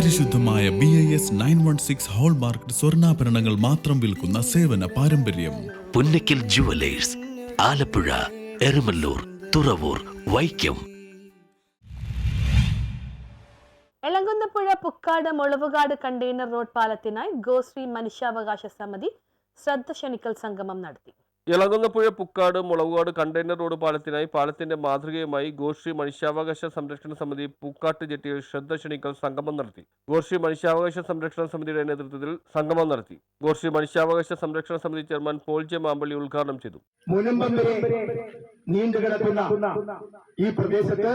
പരിശുദ്ധമായ B I S nine one six hallmark സ്വർണാഭരണങ്ങൾ മാത്രം വിൽക്കുന്ന സേവന പാരമ്പര്യം. Punnakkil jewellers Alappuzha Erumalloor Thuravoor Vaikom. Elankunnapuzha Pukkad Mulavukad container road പാലത്തിനായി Goshree മനുഷ്യാവകാശ സമിതി ശ്രദ്ധ ക്ഷണിക്കൽ സംഗമം നടത്തി. ഇളങ്ങുന്നപ്പുഴ പുക്കാട് മുളവുകാട് കണ്ടെയ്നർ റോഡ് പാലത്തിനായി പാലത്തിന്റെ മാതൃകയുമായി ഗോശ്രീ മനുഷ്യാവകാശ സംരക്ഷണ സമിതി പൂക്കാട്ട് ജെട്ടിയിൽ ശ്രദ്ധ ക്ഷണിക്കൽ സംഗമം നടത്തി. ഗോശ്രീ മനുഷ്യാവകാശ സംരക്ഷണ സമിതിയുടെ നേതൃത്വത്തിൽ സംഗമം നടത്തി. ഗോശ്രീ മനുഷ്യാവകാശ സംരക്ഷണ സമിതി ചെയർമാൻ പോൾ ജെ മാമ്പള്ളി ഉദ്ഘാടനം ചെയ്തു. നീണ്ടുകിടക്കുന്ന ഈ പ്രദേശത്ത്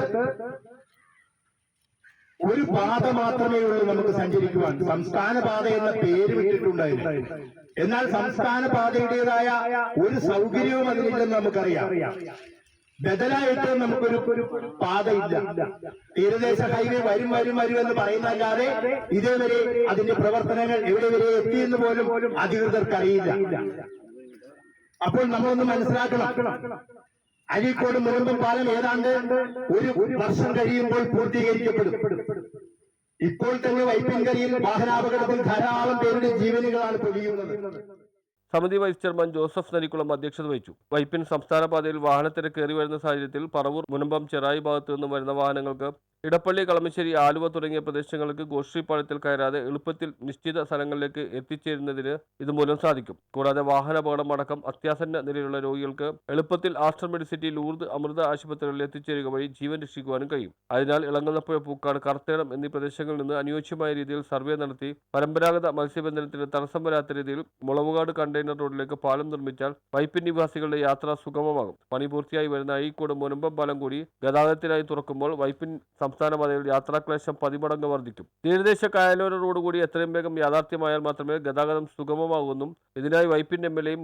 ഒരു പാത മാത്രമേ ഉള്ളൂ നമുക്ക് സഞ്ചരിക്കുവാൻ. സംസ്ഥാന പാത എന്ന പേര് വിട്ടിട്ടുണ്ടായിരുന്നു എന്നാൽ സംസ്ഥാന പാതയുടേതായ ഒരു സൗകര്യവും അതിലില്ലെന്ന് നമുക്കറിയാം. ബദലായിട്ട് നമുക്കൊരു പാതയില്ല. തീരദേശ ഹൈവേ വരും വരും വരും എന്ന് പറയുന്നല്ലാതെ ഇതേവരെ അതിന്റെ പ്രവർത്തനങ്ങൾ എവിടെ വരെ എത്തിയെന്ന് പോലും അധികൃതർക്ക് അറിയില്ല അപ്പോൾ നമ്മളൊന്ന് മനസ്സിലാക്കണം. അരീക്കോട് മുനമ്പം പാലം ഏതാണ്ട് ഒരു വർഷം കഴിയുമ്പോൾ പൂർത്തീകരിക്കപ്പെടും. ഇപ്പോൾ തന്നെ വൈപ്പിൻകരിയിൽ വാഹനാപകടത്തിൽ ധാരാളം പേരുടെ ജീവനുകളാണ് പൊലിയുന്നത്. സമിതി വൈസ് ചെയർമാൻ ജോസഫ് നരിക്കുളം അധ്യക്ഷത വഹിച്ചു. വൈപ്പിൻ സംസ്ഥാന പാതയിൽ വാഹനത്തിരക്ക് കയറി വരുന്ന സാഹചര്യത്തിൽ പറവൂർ മുനമ്പം ചെറായി ഭാഗത്തു നിന്നും വരുന്ന വാഹനങ്ങൾക്ക് ഇടപ്പള്ളി കളമശ്ശേരി ആലുവ തുടങ്ങിയ പ്രദേശങ്ങൾക്ക് ഗോഷ്ടിപ്പാളത്തിൽ കയറാതെ എളുപ്പത്തിൽ നിശ്ചിത സ്ഥലങ്ങളിലേക്ക് എത്തിച്ചേരുന്നതിന് ഇതുമൂലം സാധിക്കും. കൂടാതെ വാഹനാപകടം അടക്കം അത്യാസന്ന നിലയിലുള്ള രോഗികൾക്ക് എളുപ്പത്തിൽ ആസ്റ്റർ മെഡിസിറ്റി ലൂർദ് അമൃത ആശുപത്രികളിൽ എത്തിച്ചേരുക വഴി ജീവൻ രക്ഷിക്കുവാനും കഴിയും. അതിനാൽ ഇളങ്ങുന്നപ്പുഴ പൂക്കാട് കർത്തേടം എന്നീ പ്രദേശങ്ങളിൽ നിന്ന് അനുയോജ്യമായ രീതിയിൽ സർവേ നടത്തി പരമ്പരാഗത മത്സ്യബന്ധനത്തിന് തടസ്സം വരാത്ത രീതിയിൽ മുളവുകാട് കണ്ടെയ്നർ റോഡിലേക്ക് പാലം നിർമ്മിച്ചാൽ വൈപ്പിൻ നിവാസികളുടെ യാത്ര സുഗമമാകും. പണി പൂർത്തിയായി വരുന്ന അഴീക്കോട് മുനമ്പം പാലം കൂടി ഗതാഗതത്തിനായി തുറക്കുമ്പോൾ വൈപ്പിൻ സംസ്ഥാന പാതയിൽ യാത്രാക്ലേശം പതിമടങ്ങ് വർദ്ധിക്കും. തീരദേശ കായലോര റോഡ് കൂടി എത്രയും വേഗം യാഥാർത്ഥ്യമായാൽ മാത്രമേ ഗതാഗതം സുഗമമാകുമെന്നും ഇതിനായി വൈപ്പിൻ എം എൽ എയും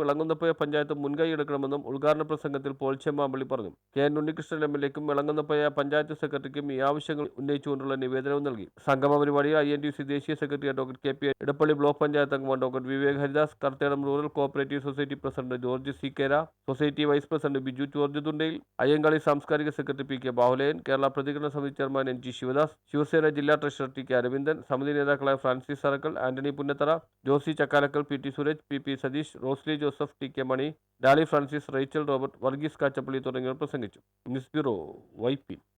പഞ്ചായത്തും മുൻകൈ എടുക്കണമെന്നും ഉദ്ഘാടന പ്രസംഗത്തിൽ പോൾ ചെമ്മാമ്പള്ളി പറഞ്ഞു. K N Unnikrishnan M L എക്കും Elankunnapuzha panchayat സെക്രട്ടറിക്കും ഈ ആവശ്യങ്ങൾ ഉന്നയിച്ചുകൊണ്ടുള്ള നിവേദനവും നൽകി. സംഗമ പരിപാടിയിൽ ഐ എൻ ടി സി ദേശീയ secretary doctor K P Edappally block panchayat അംഗം doctor Vivek Haridas Karthedam rural cooperative society president George C കേര society vice president Biju George Thundayil Ayyankali സാംസ്കാരിക secretary P K Bahuleyan Kerala പ്രതികരണ സമിതി chairman N G Sivadas Shivsena ജില്ലാ treasurer T K Aravindan സമിതി നേതാക്കളായ Francis Sarakkal Antony Punnathara Josy Chakkalakkal P T Suresh P P Satheesh Rosly Joseph T K Mani Dolly Francis Rachel Robert Varghese Kachappilly തുടങ്ങിയവർ പ്രസംഗിച്ചു. News bureau വൈപ്പി